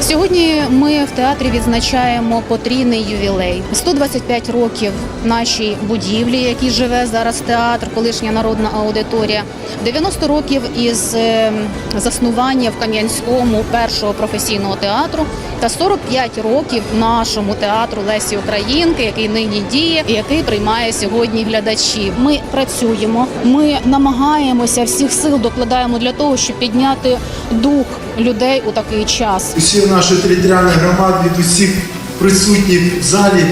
Сьогодні ми в театрі відзначаємо потрійний ювілей. 125 років нашій будівлі, якій живе зараз театр, колишня народна аудиторія. 90 років із е, заснування в Кам'янському першого професійного театру та 45 років нашому театру Лесі Українки, який нині діє і який приймає сьогодні глядачів. Ми працюємо, ми намагаємося всіх сил докладаємо для того, щоб підняти дух людей у такий час. Нашої територіальної громади від усіх присутніх в залі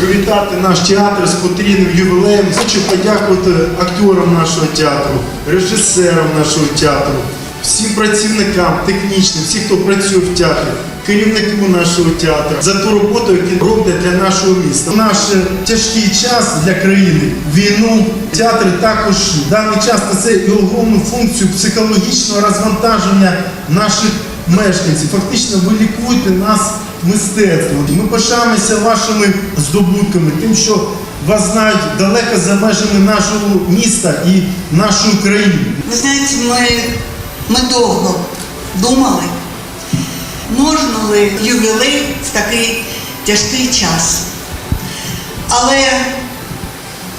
привітати наш театр з потрійним ювілеєм. Хочу подякувати акторам нашого театру, режисерам нашого театру, всім працівникам технічним, всім, хто працює в театрі, керівнику нашого театру за ту роботу, яку роблять для нашого міста. В наш тяжкий час для країни, війну, театр також даний час несе і головну функцію психологічного розвантаження наших мешканців. Фактично ви лікуєте нас мистецтвом. Ми пишаємося вашими здобутками, тим, що вас знають далеко за межами нашого міста і нашої країни. Ви знаєте, ми, ми довго думали, можна ли ювілей в такий тяжкий час. Але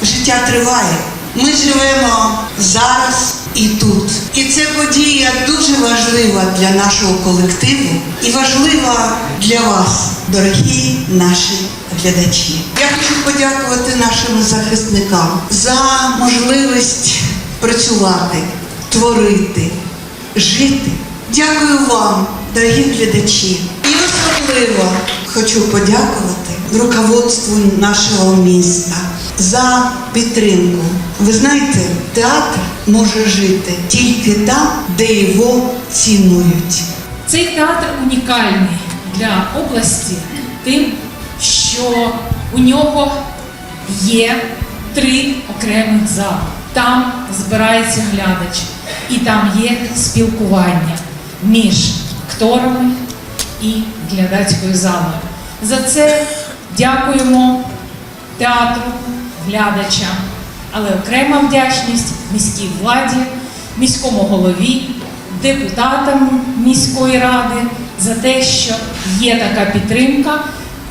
життя триває. Ми живемо зараз і тут. І ця подія дуже важлива для нашого колективу і важлива для вас, дорогі наші глядачі. Я хочу подякувати нашим захисникам за можливість працювати, творити, жити. Дякую вам, дорогі глядачі. І особливо хочу подякувати руководству нашого міста за підтримку. Ви знаєте, театр може жити тільки там, де його цінують. Цей театр унікальний для області тим, що у нього є три окремих зали. Там збирається глядач, і там є спілкування між акторами і глядацькою залою. За це дякуємо театру, глядачам, але окрема вдячність міській владі, міському голові, депутатам міської ради за те, що є така підтримка,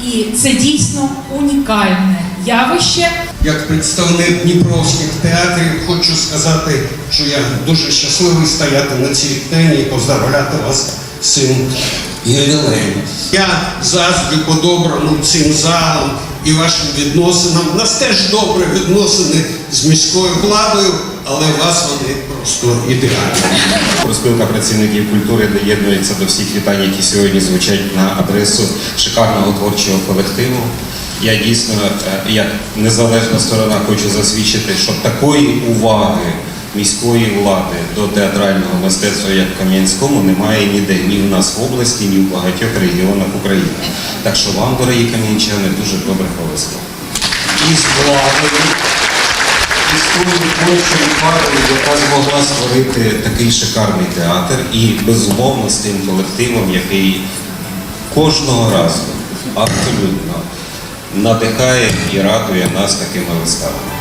і це дійсно унікальне явище. Як представник дніпровських театрів хочу сказати, що я дуже щасливий стояти на цій сцені і поздравляти вас з цим ювілеєм. Я завжди по-доброму цим залом і вашим відносинам. У нас теж добрі відносини з міською владою, але у вас вони просто ідеальні. Профспілка працівників культури доєднується до всіх вітань, які сьогодні звучать на адресу шикарного творчого колективу. Я дійсно, е, як незалежна сторона, хочу засвідчити, що такої уваги міської влади до театрального мистецтва, як в Кам'янському, немає ніде ні в нас в області, ні в багатьох регіонах України. Так що вам, дорогі кам'янчани, дуже добре повезло. І з владою, і з тою творчою парою, яка змогла створити такий шикарний театр, і безумовно з тим колективом, який кожного разу абсолютно надихає і радує нас такими виставами.